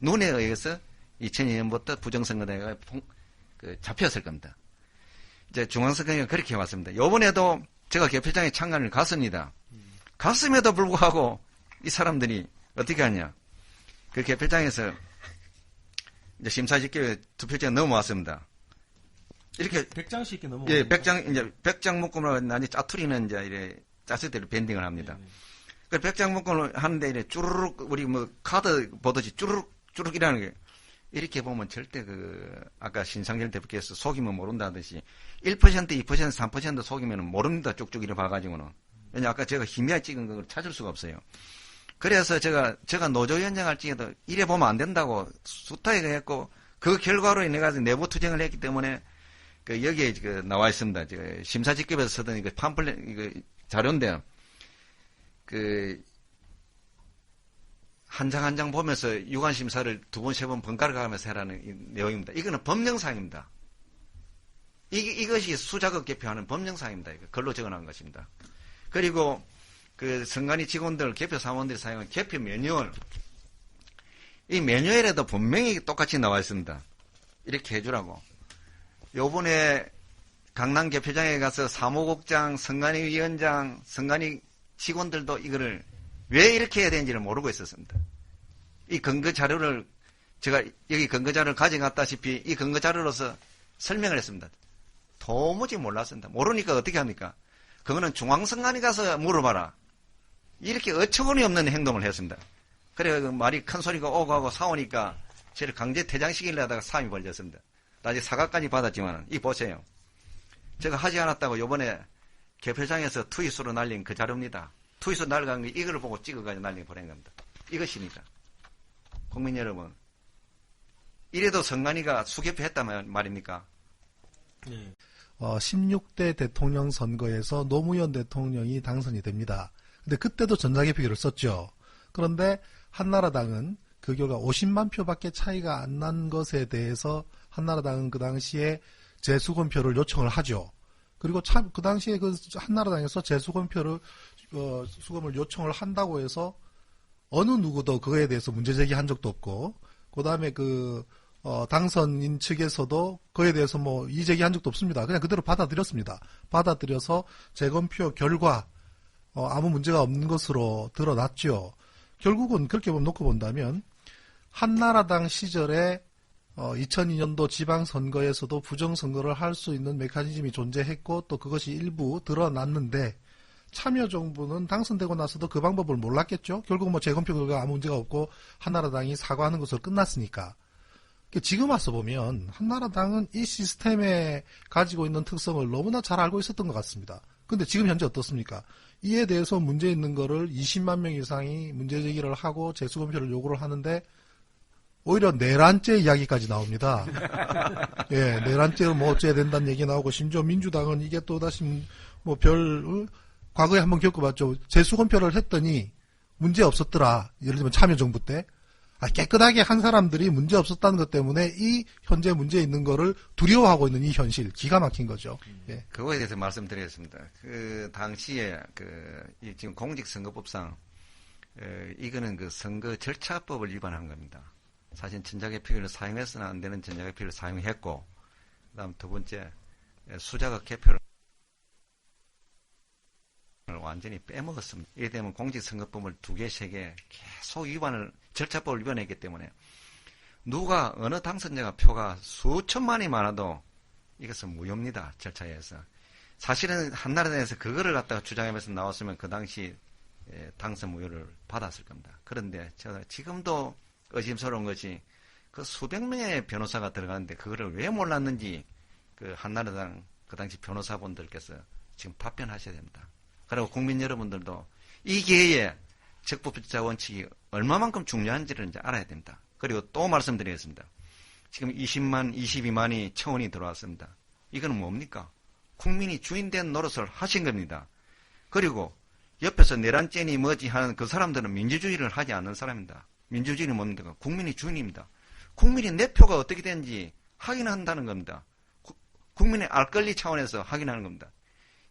눈에 의해서 2002년부터 부정선거대가 그 잡혔을 겁니다. 이제 중앙선거가 그렇게 해왔습니다. 요번에도 제가 개표장에 참관을 갔습니다. 갔음에도 불구하고 이 사람들이 어떻게 하냐. 그 개표장에서 이제 심사직계 투표장에 넘어왔습니다. 이렇게 백장씩 넘어. 예, 백장 이제 백장 묶음으로 나니 짜투리는 이제 이래 짜스대로 밴딩을 합니다. 네, 네. 그 백장 묶음을 하는데 이래 쭈르륵 우리 뭐 카드 보듯이 쭈르륵 쭈르륵 이라는 게 이렇게 보면 절대 그 아까 신상길 대표께서 속이면 모른다듯이 1% 2% 3% 속이면 모릅니다. 쭉쭉 이래 봐가지고는. 왜냐 아까 제가 희미하게 찍은 걸 찾을 수가 없어요. 그래서 제가 제가 노조위원장 할지에도 이래 보면 안 된다고 수타에 했고 그 결과로 인해 가지고 내부 투쟁을 했기 때문에 그 여기에 그 나와 있습니다. 심사직급에서 쓰던 이거 팜플렛 이거 자료인데 그 한장한장 한 장 보면서 유관 심사를 두 번, 세 번 번갈아 가면서 해라는 내용입니다. 이거는 법령상입니다. 이, 이것이 수작업 개표하는 법령상입니다. 이거 글로 적어놓은 것입니다. 그리고 그 선관위 직원들, 개표 사원들이 사용한 개표 매뉴얼. 이 매뉴얼에도 분명히 똑같이 나와 있습니다. 이렇게 해주라고. 요번에 강남 개표장에 가서 사무국장, 선관위 위원장, 선관위 직원들도 이거를 왜 이렇게 해야 되는지를 모르고 있었습니다. 이 근거 자료를 제가 여기 근거 자료를 가져갔다시피 이 근거 자료로서 설명을 했습니다. 도무지 몰랐습니다. 모르니까 어떻게 합니까? 그거는 중앙선관위 가서 물어봐라. 이렇게 어처구니 없는 행동을 했습니다. 그래 그 말이 큰 소리가 오고 하고 사오니까 저를 강제 퇴장시키려다가 사임이 벌렸습니다. 나중에 사과까지 받았지만 이 보세요. 제가 하지 않았다고 요번에 개표장에서 트윗으로 날린 그 자료입니다. 투이서 날아간 게 이걸 보고 찍어가지고 날리 보낸 겁니다. 이것입니다. 국민 여러분. 이래도 성관이가 수개표했단 말입니까? 네. 어, 16대 대통령 선거에서 노무현 대통령이 당선이 됩니다. 근데 그때도 전자개표기를 썼죠. 그런데 한나라당은 그 결과 50만 표밖에 차이가 안 난 것에 대해서 한나라당은 그 당시에 재수검표를 요청을 하죠. 그리고 참 그 당시에 그 한나라당에서 재수검표를 어, 수검을 요청을 한다고 해서 어느 누구도 그거에 대해서 문제 제기한 적도 없고 그다음에 그 어, 당선인 측에서도 그에 대해서 뭐 이제기한 적도 없습니다. 그냥 그대로 받아들였습니다. 받아들여서 재검표 결과 어, 아무 문제가 없는 것으로 드러났죠. 결국은 그렇게 놓고 본다면 한나라당 시절에 어, 2002년도 지방선거에서도 부정선거를 할 수 있는 메커니즘이 존재했고 또 그것이 일부 드러났는데 참여정부는 당선되고 나서도 그 방법을 몰랐겠죠. 결국 뭐 재검표 결과 아무 문제가 없고 한나라당이 사과하는 것으로 끝났으니까. 지금 와서 보면 한나라당은 이 시스템에 가지고 있는 특성을 너무나 잘 알고 있었던 것 같습니다. 근데 지금 현재 어떻습니까? 이에 대해서 문제 있는 거를 20만 명 이상이 문제 제기를 하고 재수검표를 요구를 하는데 오히려 내란죄 이야기까지 나옵니다. 예, 내란죄를 뭐 어째야 된다는 얘기 나오고 심지어 민주당은 이게 또 다시 뭐 별 과거에 한번 겪어봤죠. 재수검표를 했더니 문제 없었더라. 예를 들면 참여정부 때. 아, 깨끗하게 한 사람들이 문제 없었다는 것 때문에 이 현재 문제 있는 거를 두려워하고 있는 이 현실 기가 막힌 거죠. 예. 그거에 대해서 말씀드리겠습니다. 그 당시에 그 지금 공직선거법상 에, 이거는 그 선거 절차법을 위반한 겁니다. 사실 전자개표기를 사용해서는 안 되는 전자개표를 사용했고, 그다음 두 번째 수자가 개표를 완전히 빼먹었습니다. 이래 되면 공직선거법을 두 개, 세 개 계속 위반을, 절차법을 위반했기 때문에 누가, 어느 당선자가 표가 수천만이 많아도 이것은 무효입니다. 절차에서. 사실은 한나라당에서 그거를 갖다가 주장하면서 나왔으면 그 당시 당선 무효를 받았을 겁니다. 그런데 제가 지금도 의심스러운 것이 그 수백 명의 변호사가 들어가는데 그거를 왜 몰랐는지 그 한나라당 그 당시 변호사분들께서 지금 답변하셔야 됩니다. 그리고 국민 여러분들도 이 기회에 적법자 원칙이 얼마만큼 중요한지를 이제 알아야 됩니다. 그리고 또 말씀드리겠습니다. 지금 20만, 22만이 청원이 들어왔습니다. 이거는 뭡니까? 국민이 주인된 노릇을 하신 겁니다. 그리고 옆에서 내란죄니 뭐지 하는 그 사람들은 민주주의를 하지 않는 사람입니다. 민주주의는 뭡니까? 국민이 주인입니다. 국민이 내 표가 어떻게 되는지 확인한다는 겁니다. 구, 국민의 알 권리 차원에서 확인하는 겁니다.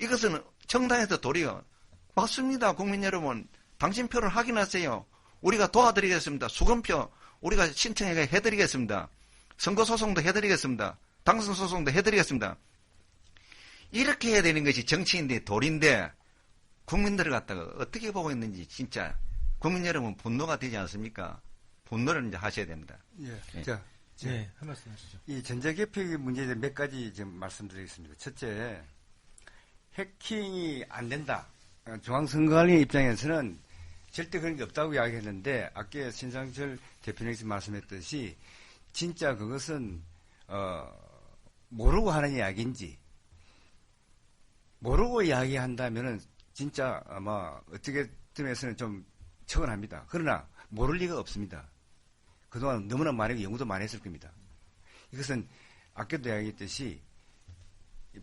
이것은 정당에서 도리어 맞습니다. 국민 여러분. 당신 표를 확인하세요. 우리가 도와드리겠습니다. 수검표 우리가 신청해 해드리겠습니다. 선거 소송도 해드리겠습니다. 당선 소송도 해드리겠습니다. 이렇게 해야 되는 것이 정치인들의 도리인데 국민들을 갖다가 어떻게 보고 있는지 진짜 국민 여러분 분노가 되지 않습니까? 분노를 이제 하셔야 됩니다. 예. 예. 자, 네, 한 말씀 하시죠. 이 전자 개표의 문제에 대해 몇 가지 좀 말씀드리겠습니다. 첫째, 해킹이 안 된다. 어, 중앙선거관리 입장에서는 절대 그런 게 없다고 이야기했는데 아까 신상철 대표님께서 말씀했듯이 진짜 그것은 어, 모르고 하는 이야기인지 모르고 이야기한다면은 진짜 아마 어떻게 뜸에서는 좀 처근합니다. 그러나 모를 리가 없습니다. 그동안 너무나 많이 연구도 많이 했을 겁니다. 이것은 아까도 이야기했듯이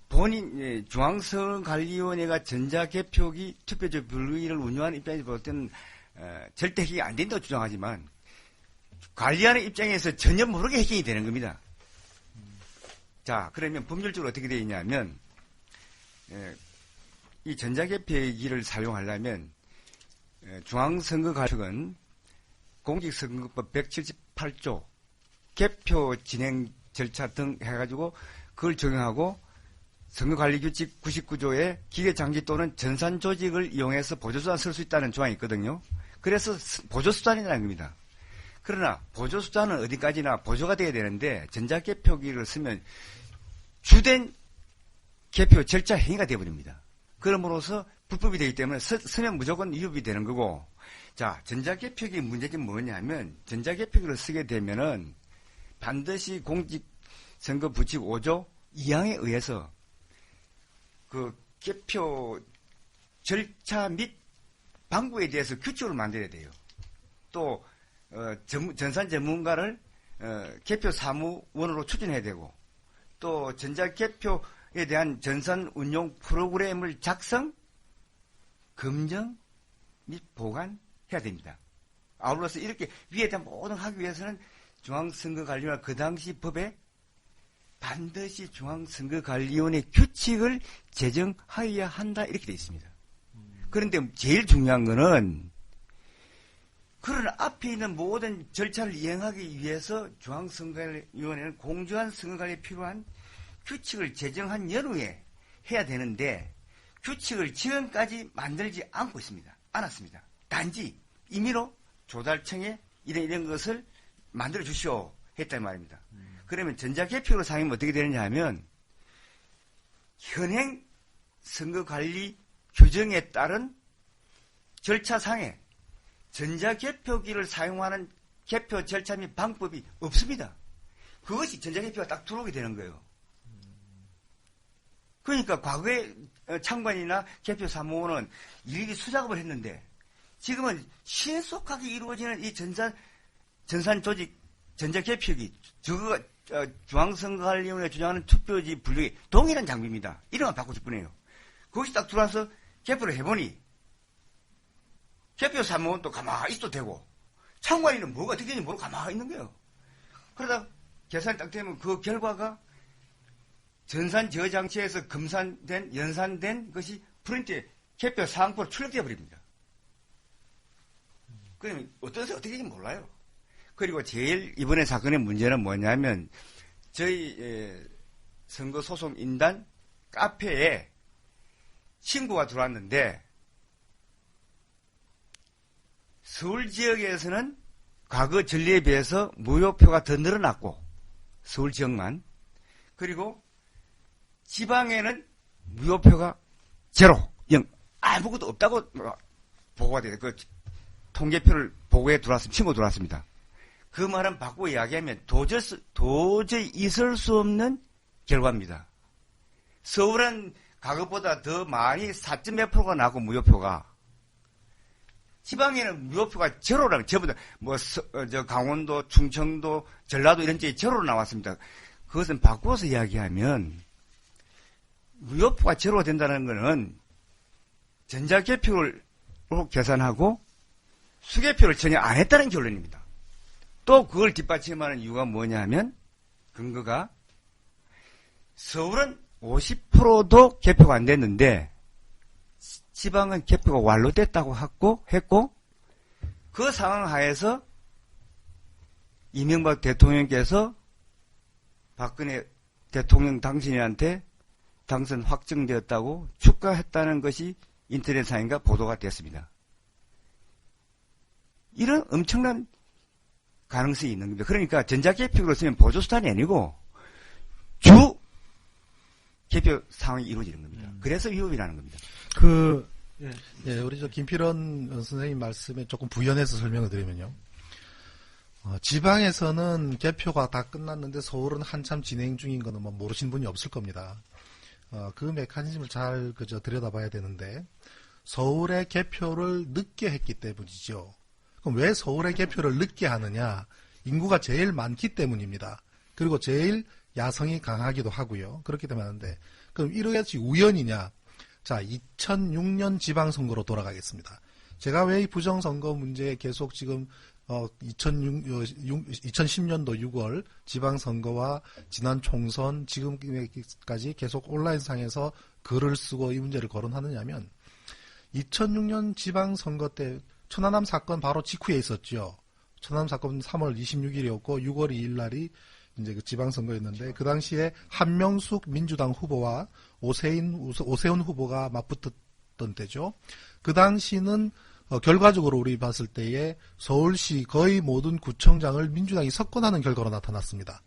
본인 예, 중앙선거관리위원회가 전자개표기 투표지 불기를 운영하는 입장에서 볼 때는 어, 절대 해킹이 안 된다고 주장하지만 관리하는 입장에서 전혀 모르게 해킹이 되는 겁니다. 자 그러면 법률적으로 어떻게 되어 있냐면 예, 이 전자개표기를 사용하려면 예, 중앙선거관리청은 공직선거법 178조 개표 진행 절차 등 해가지고 그걸 적용하고 선거관리규칙 99조에 기계장치 또는 전산 조직을 이용해서 보조수단 쓸 수 있다는 조항이 있거든요. 그래서 스- 보조수단이라는 겁니다. 그러나 보조수단은 어디까지나 보조가 돼야 되는데 전자개표기를 쓰면 주된 개표 절차 행위가 되어버립니다. 그럼으로써 불법이 되기 때문에 서- 쓰면 무조건 위협이 되는 거고 자 전자개표기 문제점이 뭐냐면 전자개표기를 쓰게 되면은 반드시 공직선거 부칙 5조 2항에 의해서 그 개표 절차 및 방법에 대해서 규칙을 만들어야 돼요. 또 어, 전, 전산 전문가를 어, 개표 사무원으로 추진해야 되고 또 전자 개표에 대한 전산 운용 프로그램을 작성, 검정 및 보관해야 됩니다. 아울러서 이렇게 위에 대한 모든 하기 위해서는 중앙선거관리위원 그 당시 법에 반드시 중앙선거관리위원회 규칙을 제정하여야 한다 이렇게 되어 있습니다. 그런데 제일 중요한 거는 그런 앞에 있는 모든 절차를 이행하기 위해서 중앙선거관리위원회는 공정한 선거관리에 필요한 규칙을 제정한 연후에 해야 되는데 규칙을 지금까지 만들지 않고 있습니다. 않았습니다. 단지 임의로 조달청에 이런 이런 것을 만들어 주시오 했단 말입니다. 그러면 전자개표로 사용하면 어떻게 되느냐 하면 현행 선거관리 규정에 따른 절차상에 전자개표기를 사용하는 개표 절차 및 방법이 없습니다. 그것이 전자개표가 딱 들어오게 되는 거예요. 그러니까 과거에 어, 창관이나 개표 사무원은 일일이 수작업을 했는데 지금은 신속하게 이루어지는 이 전산 전산 조직 전자 개표기 저거 어, 중앙선거관리위원회 주장하는 투표지 분류기 동일한 장비입니다. 이름만 바꾸실 뿐이에요. 그것이 딱 들어와서 개표를 해보니 개표 사무원도 가만히 있어도 되고 창관이는 뭐가 어떻게 되는지 모르고 가만히 있는 거예요. 그러다 계산이 딱 되면 그 결과가 전산 저장치에서 검산된 연산된 것이 프린트에 개표 사항표로 출력되어 버립니다. 그러면 어떤 데 어떻게 되는지 몰라요. 그리고 제일 이번에 사건의 문제는 뭐냐면 저희 에, 선거 소송 인단 카페에 신고가 들어왔는데 서울 지역에서는 과거 전례에 비해서 무효표가 더 늘어났고 서울 지역만 그리고 지방에는 무효표가 제로, 영 아무것도 없다고 보고가 돼요. 그 통계표를 보고에 들어왔습니다. 신고 들어왔습니다. 그 말은 바꾸고 이야기하면 도저히, 도저히 있을 수 없는 결과입니다. 서울은 과거보다 더 많이 4. 몇 프로가 나고 무효표가 지방에는 무효표가 제로라는 전부 다뭐 저 강원도, 충청도, 전라도 이런 쪽에 제로로 나왔습니다. 그것은 바꾸어서 이야기하면 무효표가 제로가 된다는 것은 전자개표를 계산하고 수개표를 전혀 안 했다는 결론입니다. 또 그걸 뒷받침하는 이유가 뭐냐 하면 근거가 서울은 50%도 개표가 안 됐는데 지방은 개표가 완료됐다고 했고, 했고 그 상황 하에서 이명박 대통령께서 박근혜 대통령 당신한테 당선 확정되었다고 축하했다는 것이 인터넷상인가 보도가 됐습니다. 이런 엄청난 가능성이 있는 겁니다. 그러니까 전자개표로 쓰면 보조수단이 아니고 주 개표 상황이 이루어지는 겁니다. 그래서 위협이라는 겁니다. 그, 예. 예, 우리 저 김필원 선생님 말씀에 조금 부연해서 설명을 드리면요. 어, 지방에서는 개표가 다 끝났는데 서울은 한참 진행 중인 거는 뭐 모르시는 분이 없을 겁니다. 어, 그 메커니즘을 잘 그저 들여다봐야 되는데 서울의 개표를 늦게 했기 때문이죠. 그럼 왜 서울의 개표를 늦게 하느냐? 인구가 제일 많기 때문입니다. 그리고 제일 야성이 강하기도 하고요. 그렇기 때문에 하는데 그럼 이러겠지 우연이냐? 자, 2006년 지방선거로 돌아가겠습니다. 제가 왜 이 부정선거 문제에 계속 지금 어, 2006, 2010년도 6월 지방선거와 지난 총선 지금까지 계속 온라인상에서 글을 쓰고 이 문제를 거론하느냐면 2006년 지방선거 때 천안함 사건 바로 직후에 있었죠. 천안함 사건 3월 26일이었고 6월 2일 날이 이제 그 지방선거였는데 그 당시에 한명숙 민주당 후보와 오세인 오세훈 후보가 맞붙었던 때죠. 그 당시는 어, 결과적으로 우리 봤을 때에 서울시 거의 모든 구청장을 민주당이 석권하는 결과로 나타났습니다.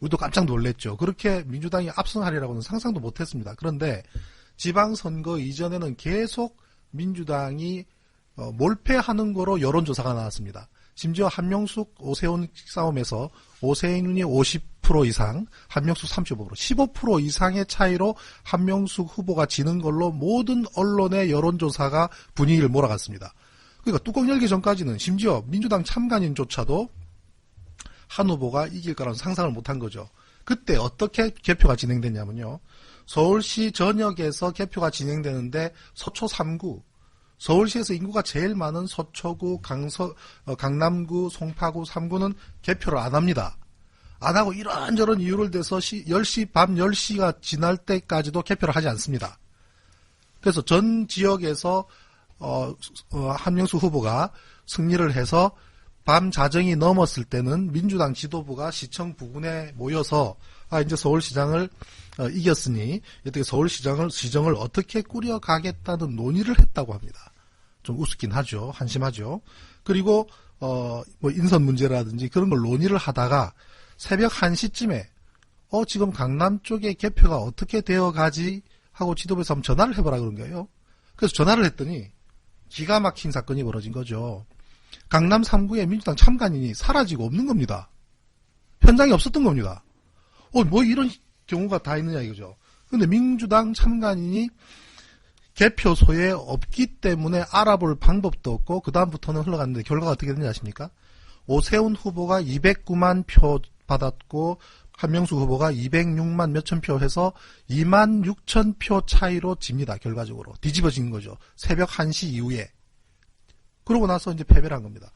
우리도 깜짝 놀랐죠. 그렇게 민주당이 압승하리라고는 상상도 못했습니다. 그런데 지방선거 이전에는 계속 민주당이 어, 몰패하는 거로 여론조사가 나왔습니다. 심지어 한명숙 오세훈 싸움에서 오세훈이 50% 이상, 한명숙 35%, 15% 이상의 차이로 한명숙 후보가 지는 걸로 모든 언론의 여론조사가 분위기를 몰아갔습니다. 그러니까 뚜껑 열기 전까지는 심지어 민주당 참관인조차도 한 후보가 이길 거라는 상상을 못한 거죠. 그때 어떻게 개표가 진행됐냐면요. 서울시 전역에서 개표가 진행되는데 서초 3구, 서울시에서 인구가 제일 많은 서초구, 강서, 어, 강남구, 송파구 3구는 개표를 안 합니다. 안 하고 이런저런 이유를 대서 시, 10시, 밤 10시가 지날 때까지도 개표를 하지 않습니다. 그래서 전 지역에서 어, 어, 한명수 후보가 승리를 해서 밤 자정이 넘었을 때는 민주당 지도부가 시청 부근에 모여서 아 이제 서울시장을 어, 이겼으니 어떻게 서울시장을 시정을 어떻게 꾸려가겠다는 논의를 했다고 합니다. 좀 우습긴 하죠. 한심하죠. 그리고 어 뭐 인선 문제라든지 그런 걸 논의를 하다가 새벽 1시쯤에 어 지금 강남 쪽에 개표가 어떻게 되어 가지 하고 지도부에서 한번 전화를 해보라 그런 거예요. 그래서 전화를 했더니 기가 막힌 사건이 벌어진 거죠. 강남 3구의 민주당 참관인이 사라지고 없는 겁니다. 현장에 없었던 겁니다. 어, 뭐 이런 경우가 다 있느냐 이거죠. 근데 민주당 참관인이 개표소에 없기 때문에 알아볼 방법도 없고 그다음부터는 흘러갔는데 결과가 어떻게 되는지 아십니까? 오세훈 후보가 209만 표 받았고 한명수 후보가 206만 몇천 표 해서 2만 6천 표 차이로 집니다. 결과적으로. 뒤집어진 거죠. 새벽 1시 이후에. 그러고 나서 이제 패배를 한 겁니다.